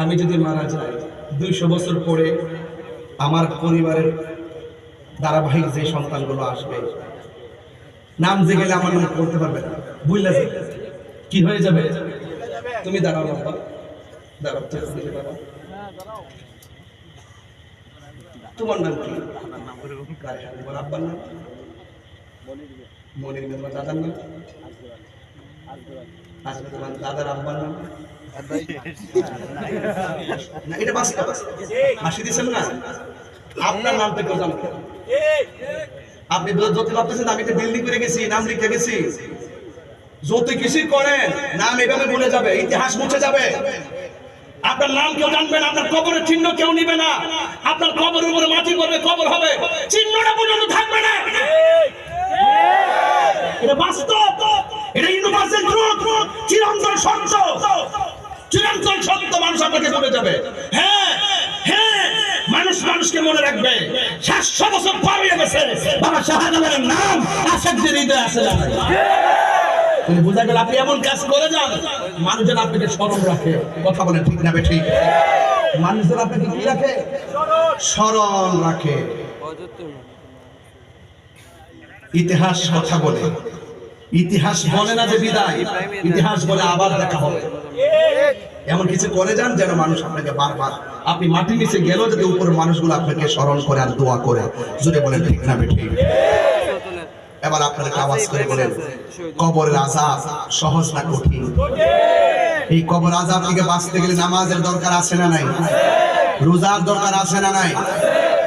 আমি যদি মারা যাই, দুইশো বছর পরে আমার পরিবারের ধারাবাহিক যে সন্তানগুলো আসবে, নাম যে গেলে আমার নাম করতে পারবে না। বুঝলে? কি হয়ে যাবে? তুমি দাঁড়াও, বাবা। তোমার নাম কি। আব্বার নাম? মনির দাদার নাম? দাদার আব্বার নাম? আপনার আপনি যত ভাবতেছেন, আমি একটা বিল্ডিং করে গেছি, নাম লিখে গেছি। যত কিছুই করেন, নাম এভাবে ভুলে যাবে, ইতিহাস মুছে যাবে। আপনার নাম কেউ জানবে না, আপনার কবরের চিহ্ন কেউ নিবে না। আপনার কবরের উপরে মাটি পড়বে, কবর হবে। চিহ্নটা পর্যন্ত থাকবে না। এটা বাস্তব। এটা ইউনিভার্সাল চিরন্তন সত্য। চিরন্তন সত্য মানুষ আপনাকে বলে যাবে। হ্যাঁ হ্যাঁ মানুষ মানুষকে মনে রাখবে। সাতশো বছর পার গেছে। বাবা শাহাদানের নাম আসাদের হৃদয় আছে বোঝা গেল আপনি এমন কাজ করে যান। মানুষজন আপনাকে স্মরণ রাখে। কথা বলে ঠিক না ঠিক মানুষজন আপনাকে কি রাখে? স্মরণ রাখে। ইতিহাস কথা বলে। ইতিহাস বলে না যে বিদায়, ইতিহাস বলে আবার দেখা হবে। এমন কিছু করে যান যেন মানুষ আপনাকে বারবার, আপনি মাটির নিচে গেলেও যাতে উপরের মানুষগুলো আপনাকে স্মরণ করে আর দোয়া করে। জুড়ে বলেন, ঠিক না ঠিক এবার আপনাদেরকে আওয়াজ করে বলেন, কবরের আজাব সহজ না কঠিন? এই কবর আজাব থেকে বাঁচতে গেলে নামাজের দরকার আছে না নাই? রোজার দরকার আছে না নাই?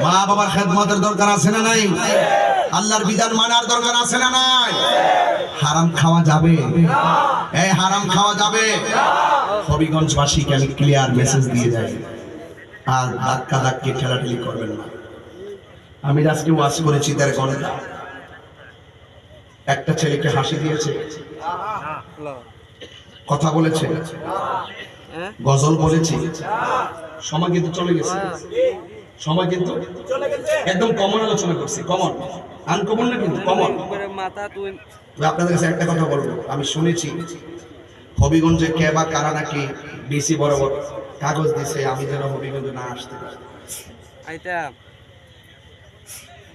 মা বাবার খেদমতের দরকার আছে না নাই? আল্লাহর বিধান মানার দরকার আছে না নাই? হারাম খাওয়া যাবে? এই হারাম খাওয়া যাবে? হবিগঞ্জবাসী কেন ক্লিয়ার মেসেজ দিয়ে যায়? আর ধাক্কা ধাক্কি ঠেলাঠেলি করবেন না। আমি আজকে ওয়াজ করেছি তার গণেতা একটা ছেলেকে হাসি দিয়েছে। কথা বলেছে। গজল বলেছি। সময় কিন্তু চলে গেছে। সময় কিন্তু একদম কমন আলোচনা করছি কমন আনকমন না কিন্তু কমন আপনাদের কাছে একটা কথা বলব, আমি শুনেছি, হবিগঞ্জে কে বা কারা নাকি ডিসি বরাবর কাগজ দিছে, আমি যেন হবিগঞ্জে না আসতে পারি।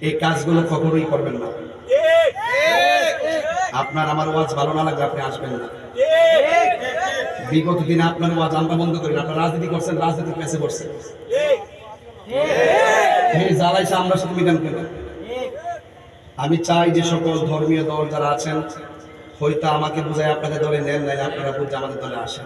এই কাজগুলো কখনোই করবেন না। আপনার আমার ওয়াজ ভালো না লাগলে আপনি আসবেন না। বিগত দিনে আপনার ওয়াজ আমরা বন্ধ করি। আপনার রাজনীতি করছেন রাজনীতি পেছে করছেন আমরা সাথে আমি চাই যে সকল ধর্মীয় দল যারা আছেন, হয়তো আমাকে বুঝায় আপনাদের দলে নেন নাই, আপনারা বুঝে আমাদের দলে আসেন।